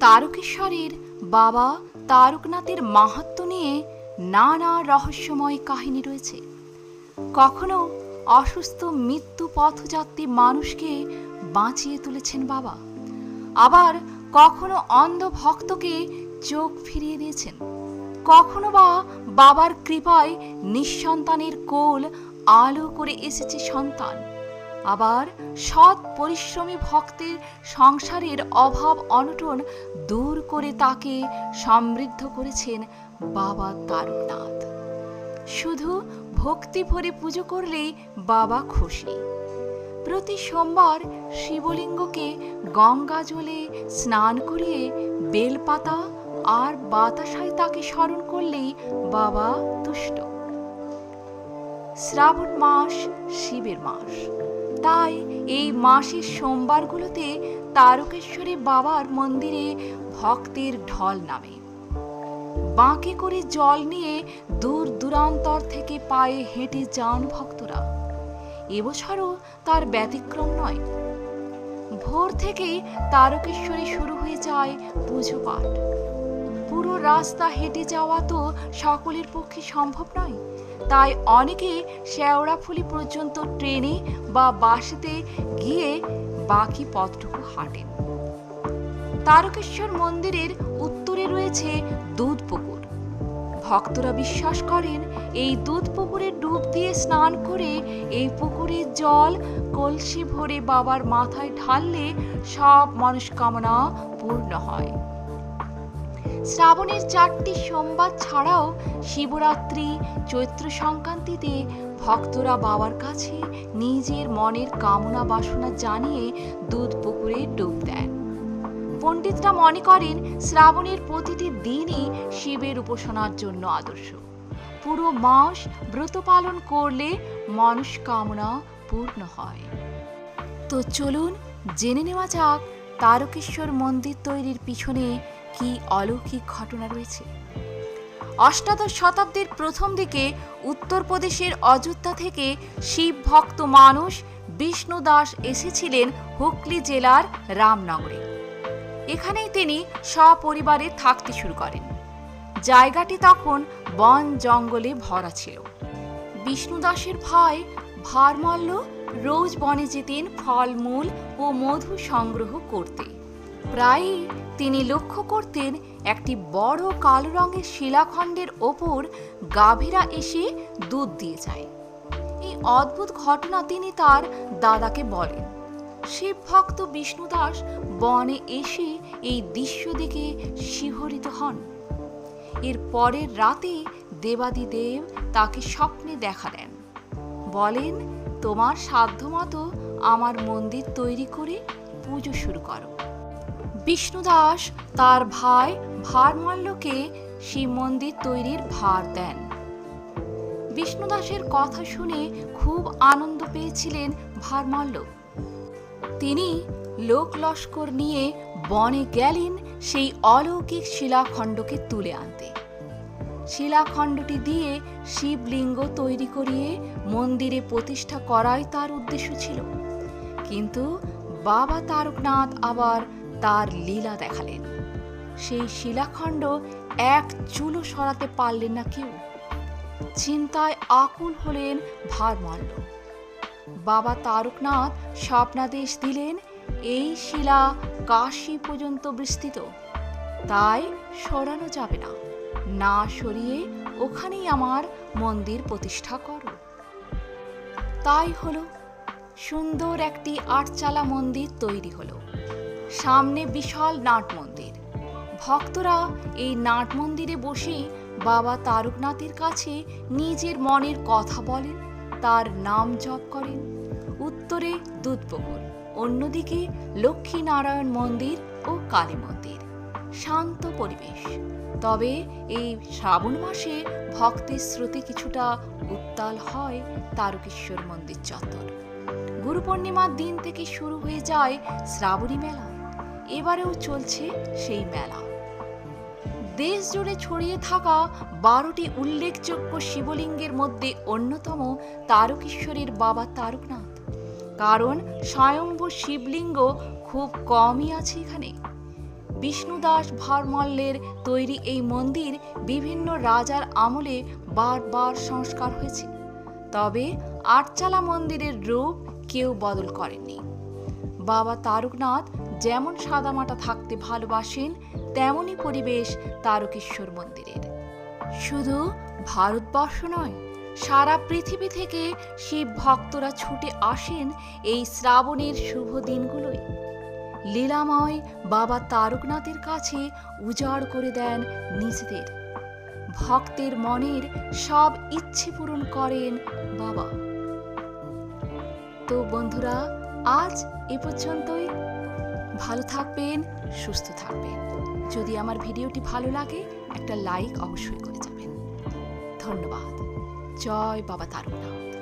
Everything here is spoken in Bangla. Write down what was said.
তারকেশ্বরের বাবা তারকনাথের মাহাত্ম নিয়ে নানা রহস্যময় কাহিনী রয়েছে। কখনো অসুস্থ মৃত্যু পথযাত্রী মানুষকে বাঁচিয়ে তুলেছেন বাবা। আবার কখনো অন্ধ ভক্তকে চোখ ফিরিয়ে দিয়েছেন। কখনো বা বাবার কৃপায় নিঃসন্তানের কোল আলো করে এসেছে সন্তান। আবার সৎ পরিশ্রমী ভক্তের সংসারের অভাব অনটন দূর করে তাকে সমৃদ্ধ করেছেন বাবা তারকনাথ। শুধু ভক্তি ভরে পুজো করলেই বাবা খুশি। প্রতি সোমবার শিবলিঙ্গকে গঙ্গা জলে স্নান করিয়ে বেলপাতা আর বাতাসায় তাকে স্মরণ করলেই বাবা তুষ্ট। শ্রাবণ মাস, শিবের মাস। তাই এই মাসের সোমবারগুলোতে তারকেশ্বরী বাবার মন্দিরে ভক্তের ঢল নামে। বাঁকে করে জল নিয়ে দূর দূরান্তর থেকে পায়ে হেঁটে যান ভক্তরা। এবছরও তার ব্যতিক্রম নয়। ভোর থেকেই তারকেশ্বরে শুরু হয়ে যায় পুজো পাঠ। পুরো রাস্তা হেঁটে যাওয়া তো সকলের পক্ষে সম্ভব নয়। তাই অনেকে শেওড়াফুলি পর্যন্ত ট্রেনে বা বাসেতে গিয়ে বাকি পথটুকু হাঁটেন। তারকেশ্বর মন্দিরের উত্তরে রয়েছে দুধ পুকুর। ভক্তরা বিশ্বাস করেন, এই দুধ পুকুরে ডুব দিয়ে স্নান করে এই পুকুরের জল কলসি ভরে বাবার মাথায় ঢাললে সব মনস্কামনা পূর্ণ হয়। শ্রাবণের চারটি সোমবার ছাড়াও শিবরাত্রি, চৈত্র সংক্রান্তিতে ভক্তরা বাবার কাছে নিজের মনের কামনা বাসনা জানিয়ে দুধ পুকুরে ডুব দেন। পণ্ডিতরা মনে করেন শ্রাবণের প্রতিটি দিনই শিবের উপাসনার জন্য আদর্শ। পুরো মাস ব্রত পালন করলে মনস্কামনা পূর্ণ হয়। তো চলুন জেনে নেওয়া যাক তারকেশ্বর মন্দির তৈরির পিছনে কি অলৌকিক ঘটনা রয়েছে? অষ্টাদশ শতাব্দীর প্রথম দিকে উত্তরপ্রদেশের অযোধ্যা থেকে শিব ভক্ত মানুষ বিষ্ণু দাস এসেছিলেন হুগলি জেলার রামনগরে। এখানেই তিনি সপরিবারে থাকতে শুরু করেন। জায়গাটি তখন বন জঙ্গলে ভরা ছিল। বিষ্ণুদাসের ভাই ভারমল্ল রোজ বনে যেতেন ফলমূল ও মধু সংগ্রহ করতে। প্রায়ই তিনি লক্ষ্য করতেন একটি বড় কালো রঙের শিলাখণ্ডের ওপর গাভীরা এসে দুধ দিয়ে যায়। এই অদ্ভুত ঘটনা তিনি তার দাদাকে বলেন। শিব ভক্ত বিষ্ণুদাস বনে এসে এই দৃশ্য দেখে শিহরিত হন। এর পরের রাতে দেবাদিদেব তাকে স্বপ্নে দেখা দেন। বলেন, তোমার সাধ্যমতো আমার মন্দির তৈরি করে পুজো শুরু করো। বিষ্ণুদাস তার ভাই ভারমাল্যকে শিব মন্দির তৈরির ভার দেন। বিষ্ণুদাসের কথা শুনে খুব আনন্দ পেয়েছিলেন ভারমাল্য। তিনি লোক লস্কর নিয়ে বনে গেলেন সেই অলৌকিক শিলাখণ্ডকে তুলে আনতে। শিলাখণ্ডটি দিয়ে শিবলিঙ্গ তৈরি করিয়ে মন্দিরে প্রতিষ্ঠা করাই তার উদ্দেশ্য ছিল। কিন্তু বাবা তারকনাথ আবার তার লীলা দেখালেন। সেই শিলাখণ্ড এক চুলো সরাতে পারলেন না কেউ। চিন্তায় আকুল হলেন ভারমাল্য বাবা তারকনাথ স্বপ্নাদেশ দিলেন, এই শিলা কাশী পর্যন্ত বিস্তৃত। তাই সরানো যাবে না। না সরিয়ে ওখানেই আমার মন্দির প্রতিষ্ঠা করো। তাই হলো। সুন্দর একটি আটচালা মন্দির তৈরি হলো। সামনে বিশাল নাট মন্দির। ভক্তরা এই নাট মন্দিরে বসে বাবা তারকনাথের কাছে নিজের মনের কথা বলেন, তার নাম জপ করেন। উত্তরে দুধপুকুর, অন্যদিকে লক্ষ্মী নারায়ণ মন্দির ও কালী মন্দির। শান্ত পরিবেশ। তবে এই শ্রাবণ মাসে ভক্তের স্রোতে কিছুটা উত্তাল হয় তারকেশ্বর মন্দির চত্বর। গুরু পূর্ণিমার দিন থেকে শুরু হয়ে যায় শ্রাবণী মেলা। এবারেও চলছে সেই মেলা। দেশ জুড়ে ছড়িয়ে থাকা বারোটি উল্লেখযোগ্য শিবলিঙ্গের মধ্যে অন্যতম তারকেশ্বরের বাবা তারকনাথ। কারণ স্বয়ম্ভু শিবলিঙ্গ খুব কমই আছে এখানে। বিষ্ণুদাস ভারমল্লের তৈরি এই মন্দির বিভিন্ন রাজার আমলে বারবার সংস্কার হয়েছে। তবে আটচালা মন্দিরের রূপ কেউ বদল করেননি। বাবা তারকনাথ যেমন সাদামাটা থাকতে ভালোবাসেন তেমনই পরিবেশ তারকেশ্বর মন্দিরের। শুধু ভারতবর্ষ নয়, সারা পৃথিবী থেকে শিব ভক্তরা ছুটে আসেন এই শ্রাবণের শুভ দিনগুলোয়। লীলাময় বাবা তারকনাথের কাছে উজাড় করে দেন নিজেদের। ভক্তের মনের সব ইচ্ছে পূরণ করেন বাবা। তো বন্ধুরা, আজ এ পর্যন্তই। ভালো থাকবেন, সুস্থ থাকবেন। যদি আমার ভিডিওটি ভালো লাগে, একটা লাইক অবশ্যই করে যাবেন। ধন্যবাদ। জয় বাবা তারকনাথ